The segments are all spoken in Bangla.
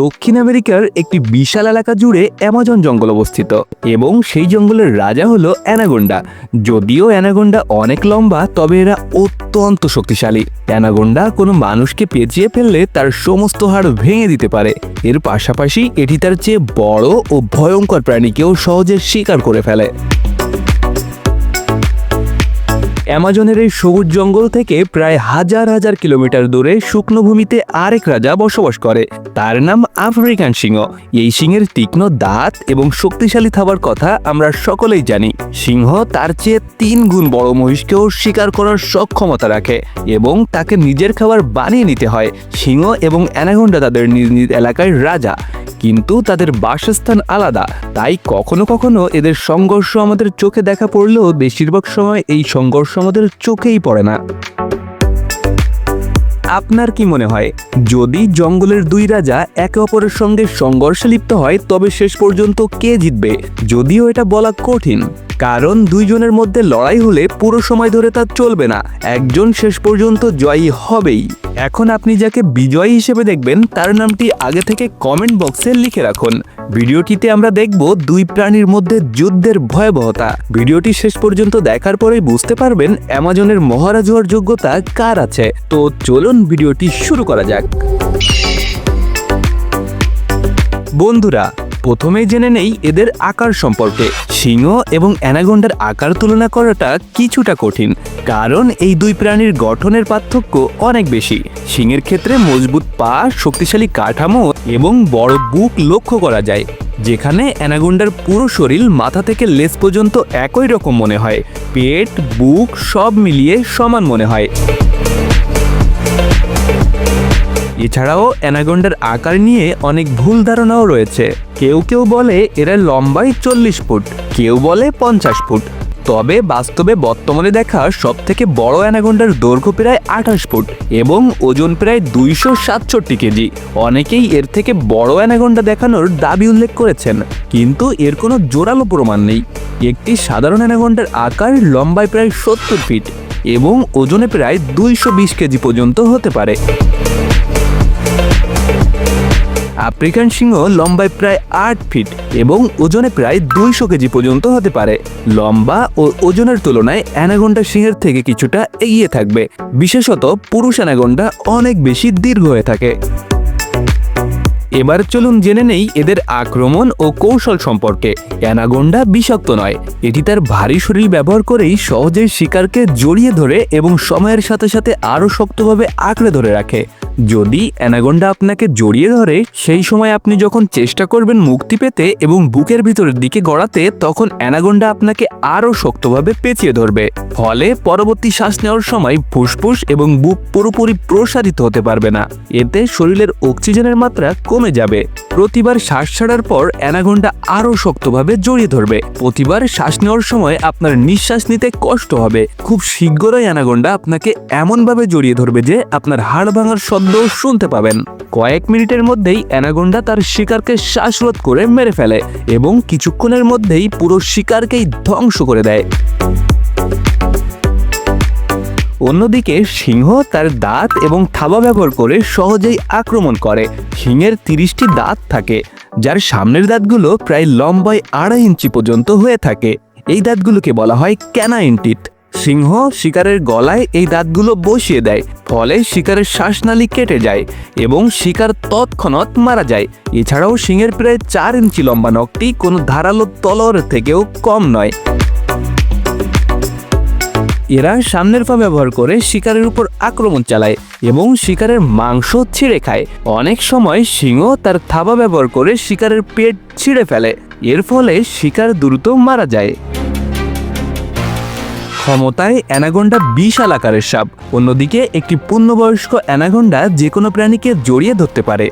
দক্ষিণ আমেরিকার একটি বিশাল এলাকা জুড়ে অ্যামাজন জঙ্গল অবস্থিত, এবং সেই জঙ্গলের রাজা হলো অ্যানাগোন্ডা। যদিও অ্যানাগোন্ডা অনেক লম্বা, তবে এরা অত্যন্ত শক্তিশালী। অ্যানাগোন্ডা কোনো মানুষকে পেঁচিয়ে ফেললে তার সমস্ত হাড় ভেঙে দিতে পারে। এর পাশাপাশি এটি তার চেয়ে বড় ও ভয়ঙ্কর প্রাণীকেও সহজে শিকার করে ফেলে। অ্যামাজনের এই সবুজ জঙ্গল থেকে প্রায় হাজার হাজার কিলোমিটার দূরে শুকনো ভূমিতে আরেক রাজা বসবাস করে। তার নাম আফ্রিকান সিংহ। এই সিংহের তীক্ষ্ণ দাঁত এবং শক্তিশালী থাবার কথা আমরা সকলেই জানি। সিংহ তার চেয়ে তিন গুণ বড় মহিষকেও শিকার করার সক্ষমতা রাখে এবং তাকে নিজের খাবার বানিয়ে নিতে হয়। সিংহ এবং অ্যানাগোন্ডা তাদের নিজ নিজ এলাকায় রাজা। কিন্তু তাদের বাসস্থান আলাদা। তাই কখনো কখনো এদের সংঘর্ষ আমাদের চোখে দেখা পড়লেও বেশিরভাগ সময় এই সংঘর্ষ আমাদের চোখেই পড়ে না। আপনার কি মনে হয়? যদি জঙ্গলের দুই রাজা একে অপরের সঙ্গে সংঘর্ষে লিপ্ত হয়, তবে শেষ পর্যন্ত কে জিতবে? যদিও এটা বলা কঠিন, কারণ দুইজনের মধ্যে লড়াই হলে পুরো সময় ধরে তা চলবে না। একজন শেষ পর্যন্ত জয়ী হবেই। এখন আপনি যাকে বিজয়ী হিসেবে দেখবেন, তার নামটি আগে থেকে কমেন্ট বক্সে লিখে রাখুন। ভিডিওটিতে আমরা দেখব দুই প্রাণীর মধ্যে যুদ্ধের ভয়াবহতা। ভিডিওটি শেষ পর্যন্ত দেখার পরেই বুঝতে পারবেন, অ্যামাজনের মহারাজ হওয়ার যোগ্যতা কার আছে। তো চলুন ভিডিওটি শুরু করা যাক। বন্ধুরা, প্রথমেই জেনে নেই এদের আকার সম্পর্কে। সিংহ এবং অ্যানাগন্ডার আকার তুলনা করাটা কিছুটা কঠিন, কারণ এই দুই প্রাণীর গঠনের পার্থক্য অনেক বেশি। সিংহের ক্ষেত্রে মজবুত পা, শক্তিশালী কাঠামো এবং বড় বুক লক্ষ্য করা যায়, যেখানে অ্যানাগন্ডার পুরো শরীর মাথা থেকে লেস পর্যন্ত একই রকম মনে হয়। পেট, বুক সব মিলিয়ে সমান মনে হয়। এছাড়াও অ্যানাগন্ডার আকার নিয়ে অনেক ভুল ধারণাও রয়েছে। কেউ কেউ বলে এরা লম্বাই চল্লিশ ফুট, কেউ বলে পঞ্চাশ ফুট। তবে বাস্তবে বর্তমানে দেখা সব থেকে বড় অ্যানাগন্ডার দৈর্ঘ্য প্রায় আঠাশ ফুট এবং ওজন প্রায় দুইশো সাতষট্টি কেজি। অনেকেই এর থেকে বড় অ্যানাগন্ডা দেখানোর দাবি উল্লেখ করেছেন, কিন্তু এর কোনো জোরালো প্রমাণ নেই। একটি সাধারণ অ্যানাগন্ডার আকার লম্বায় প্রায় সত্তর ফিট এবং ওজনে প্রায় দুইশো বিশ কেজি পর্যন্ত হতে পারে। আফ্রিকান সিংহ লম্বায় প্রায় আট ফিট এবং ওজনে প্রায় দুইশো কেজি পর্যন্ত হতে পারে। লম্বা ও ওজনের তুলনায় অ্যানাগন্ডা সিংহের থেকে কিছুটা এগিয়ে থাকবে। বিশেষত পুরুষ অ্যানাগন্ডা অনেক বেশি দীর্ঘ হয়ে থাকে। এবার চলুন জেনে নেই এদের আক্রমণ ও কৌশল সম্পর্কে। অ্যানাগোন্ডা বিষাক্ত নয়। এটি তার ভারী শরীর ব্যবহার করেই সহজেই শিকারকে জড়িয়ে ধরে এবং সময়ের সাথে সাথে আরও শক্তভাবে আঁকড়ে ধরে রাখে। যদি অ্যানাগোন্ডা আপনাকে জড়িয়ে ধরে, সেই সময় আপনি যখন চেষ্টা করবেন মুক্তি পেতে এবং বুকের ভিতরের দিকে গড়াতে, তখন অ্যানাগোন্ডা আপনাকে আরও শক্তভাবে পেঁচিয়ে ধরবে। ফলে পরবর্তী শ্বাস নেওয়ার সময় ফুসফুস এবং বুক পুরোপুরি প্রসারিত হতে পারবে না। এতে শরীরের অক্সিজেনের মাত্রা কমে যাবে। প্রতিবার শ্বাস ছাড়ার পর অ্যানাগোন্ডা আরও শক্তভাবে জড়িয়ে ধরবে। প্রতিবার শ্বাস নেওয়ার সময় আপনার নিঃশ্বাস নিতে কষ্ট হবে। খুব শীঘ্রই অ্যানাগোন্ডা আপনাকে এমনভাবে জড়িয়ে ধরবে যে আপনার হাড় ভাঙার শুনতে পাবেন। কয়েক মিনিটের মধ্যেই অ্যানাগোন্ডা তার শিকারকে শ্বাসরোধ করে মেরে ফেলে এবং কিছুক্ষণের মধ্যেই পুরো শিকারকেই ধ্বংস করে দেয়। অন্যদিকে সিংহ তার দাঁত এবং থাবা ব্যবহার করে সহজেই আক্রমণ করে। সিংহের তিরিশটি দাঁত থাকে, যার সামনের দাঁতগুলো প্রায় লম্বায় আড়াই ইঞ্চি পর্যন্ত হয়ে থাকে। এই দাঁতগুলোকে বলা হয় ক্যানাইন টিথ। সিংহ শিকারের গলায় এই দাঁতগুলো বসিয়ে দেয়, ফলে শিকারের শ্বাসনালী কেটে যায় এবং শিকার তৎক্ষণাৎ মারা যায়। এছাড়াও সিংহের প্রায় চার ইঞ্চি লম্বা নখটি কোনো ধারালো তলর থেকেও কম নয়। এরা সামনের পা ব্যবহার করে শিকারের উপর আক্রমণ চালায় এবং শিকারের মাংস ছিঁড়ে খায়। অনেক সময় সিংহ তার থাবা ব্যবহার করে শিকারের পেট ছিঁড়ে ফেলে। এর ফলে শিকার দ্রুত মারা যায়। ক্ষমতায় অ্যানাগন্ডা বিশাল আকারের সাপ। অন্যদিকে একটি পূর্ণবয়স্ক অ্যানাগন্ডা যে কোনো প্রাণীকে জড়িয়ে ধরতে পারে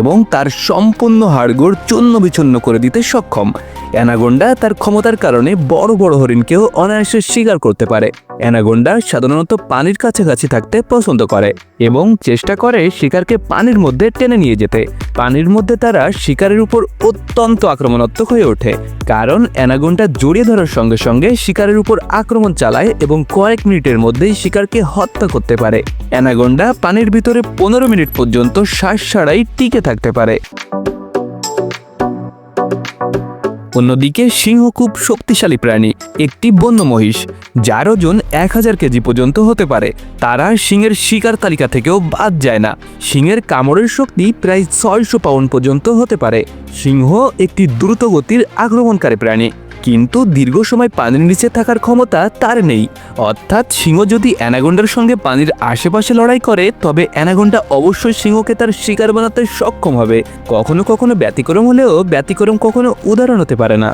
এবং তার সম্পূর্ণ হাড়গোড় চূন্য বিচ্ছন্ন করে দিতে সক্ষম। অ্যানাগন্ডা তার ক্ষমতার কারণে বড় বড় হরিণকেও অনায়াসে শিকার করতে পারে। অ্যানাগোন্ডা সাধারণত পানির কাছাকাছি থাকতে পছন্দ করে এবং চেষ্টা করে শিকারকে পানির মধ্যে টেনে নিয়ে যেতে। পানির মধ্যে তারা শিকারের উপর অত্যন্ত আক্রমণাত্মক হয়ে ওঠে, কারণ অ্যানাগোন্ডা জড়িয়ে ধরার সঙ্গে সঙ্গে শিকারের উপর আক্রমণ চালায় এবং কয়েক মিনিটের মধ্যেই শিকারকে হত্যা করতে পারে। অ্যানাগন্ডা পানির ভিতরে পনেরো মিনিট পর্যন্ত শ্বাস ছাড়াই টিকে থাকতে পারে। অন্যদিকে সিংহ খুব শক্তিশালী প্রাণী, একটি বন্য মহিষ, যার ওজন এক হাজার কেজি পর্যন্ত হতে পারে। তারা সিংহের শিকার তালিকা থেকেও বাদ যায় না। সিংহের কামড়ের শক্তি প্রায় ছয়শো পাউন্ড পর্যন্ত হতে পারে। সিংহ একটি দ্রুত গতির আক্রমণকারী প্রাণী। কিন্তু দীর্ঘ সময় পানির নিচে থাকার ক্ষমতা তার নেই। অর্থাৎ সিংহ যদি অ্যানাগোন্ডার সঙ্গে পানির আশেপাশে লড়াই করে, তবে অ্যানাগন্ডা অবশ্যই সিংহকে তার শিকার বানাতে সক্ষম হবে। কখনো কখনো ব্যতিক্রম হলেও ব্যতিক্রম কখনো উদাহরণ হতে পারে না।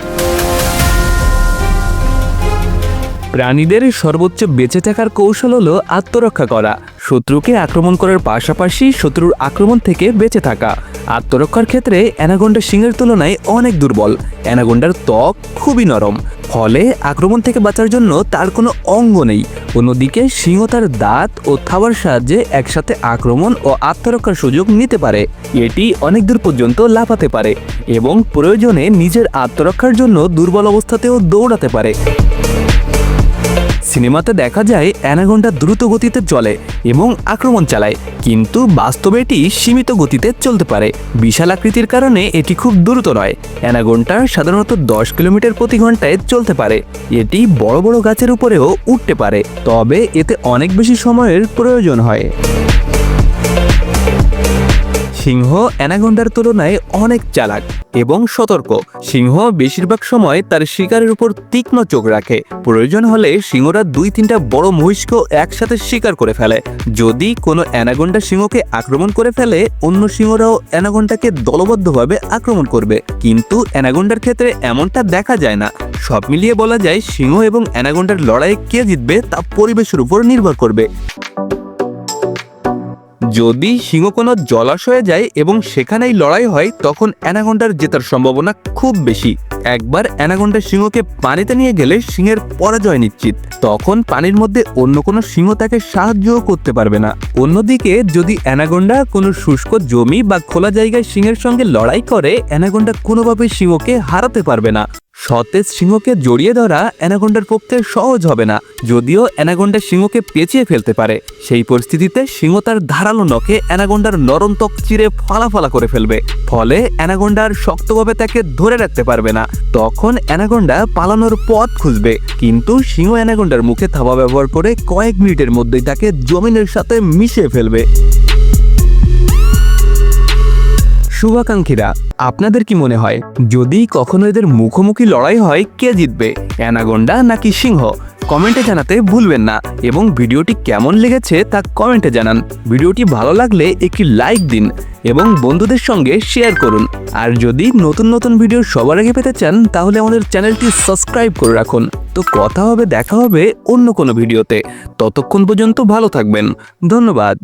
প্রাণীদের সর্বোচ্চ বেঁচে থাকার কৌশল হলো আত্মরক্ষা করা। শত্রুকে আক্রমণ করার পাশাপাশি শত্রুর আক্রমণ থেকে বেঁচে থাকা। আত্মরক্ষার ক্ষেত্রে অ্যানাগন্ডা সিংহের তুলনায় অনেক দুর্বল। অ্যানাগন্ডার ত্বক খুবই নরম। ফলে আক্রমণ থেকে বাঁচার জন্য তার কোনো অঙ্গ নেই। অন্যদিকে সিংহ তার দাঁত ও থাবার সাহায্যে একসাথে আক্রমণ ও আত্মরক্ষার সুযোগ নিতে পারে। এটি অনেক দূর পর্যন্ত লাফাতে পারে এবং প্রয়োজনে নিজের আত্মরক্ষার জন্য দুর্বল অবস্থাতেও দৌড়াতে পারে। সিনেমাতে দেখা যায় অ্যানাগন্ডা দ্রুত গতিতে চলে এবং আক্রমণ চালায়, কিন্তু বাস্তবে এটি সীমিত গতিতে চলতে পারে। বিশাল আকৃতির কারণে এটি খুব দ্রুত নয়। অ্যানাগন্ডা সাধারণত দশ কিলোমিটার প্রতি ঘন্টায় চলতে পারে। এটি বড় বড় গাছের উপরেও উঠতে পারে, তবে এতে অনেক বেশি সময়ের প্রয়োজন হয়। সিংহ অ্যানাগন্ডার তুলনায় অনেক চালাক এবং সতর্ক। সিংহ বেশিরভাগ সময় তার শিকারের উপর তীক্ষ্ণ চোখ রাখে। প্রয়োজন হলে সিংহরা দুই তিনটা বড় মহিষকেও একসাথে শিকার করে ফেলে। যদি কোনো অ্যানাগন্ডা সিংহকে আক্রমণ করে ফেলে, অন্য সিংহরাও অ্যানাগন্ডাকে দলবদ্ধভাবে আক্রমণ করবে। কিন্তু অ্যানাগন্ডার ক্ষেত্রে এমনটা দেখা যায় না। সব মিলিয়ে বলা যায়, সিংহ এবং অ্যানাগন্ডার লড়াইয়ে কে জিতবে তা পরিবেশের উপর নির্ভর করবে। যদি সিংহ কোনো জলাশয়ে যায় এবং সেখানেই লড়াই হয়, তখন অ্যানাগন্ডার জেতার সম্ভাবনা খুব বেশি। একবার অ্যানাগন্ডা সিংহকে পানিতে নিয়ে গেলে সিংহের পরাজয় নিশ্চিত। তখন পানির মধ্যে অন্য কোনো সিংহ তাকে সাহায্যও করতে পারবে না। অন্যদিকে, যদি অ্যানাগন্ডা কোনো শুষ্ক জমি বা খোলা জায়গায় সিংহের সঙ্গে লড়াই করে অ্যানাগন্ডা কোনোভাবেই সিংহকে হারাতে পারবে না। সতেজ সিংহকে জড়িয়ে ধরা অ্যানাগন্ডার পক্ষে সহজ হবে না, যদিও অ্যানাগন্ডা সিংহকে পেঁচিয়ে ফেলতে পারে। সেই পরিস্থিতিতে সিংহ তার ধারালো নখে অ্যানাগন্ডার নরম ত্বক চিরে ফালাফালা করে ফেলবে। ফলে অ্যানাগন্ডার শক্তভাবে তাকে ধরে রাখতে পারবে না। তখন অ্যানাগন্ডা পালানোর পথ খুঁজবে। কিন্তু সিংহ অ্যানাগন্ডার মুখে থাবা ব্যবহার করে কয়েক মিনিটের মধ্যেই তাকে জমিনের সাথে মিশিয়ে ফেলবে। শুভাকাঙ্ক্ষীরা আপনাদের কি মনে হয়? যদি কখনো এদের মুখোমুখি লড়াই হয়, কে জিতবে? অ্যানাগন্ডা নাকি সিংহ? কমেন্টে জানাতে ভুলবেন না। এবং ভিডিওটি কেমন লেগেছে তা কমেন্টে জানান। ভিডিওটি ভালো লাগলে একটি লাইক দিন এবং বন্ধুদের সঙ্গে শেয়ার করুন। আর যদি নতুন নতুন ভিডিও সবার আগে পেতে চান, তাহলে আমাদের চ্যানেলটি সাবস্ক্রাইব করে রাখুন। তো কথা হবে, দেখা হবে অন্য কোনো ভিডিওতে। ততক্ষণ পর্যন্ত ভালো থাকবেন। ধন্যবাদ।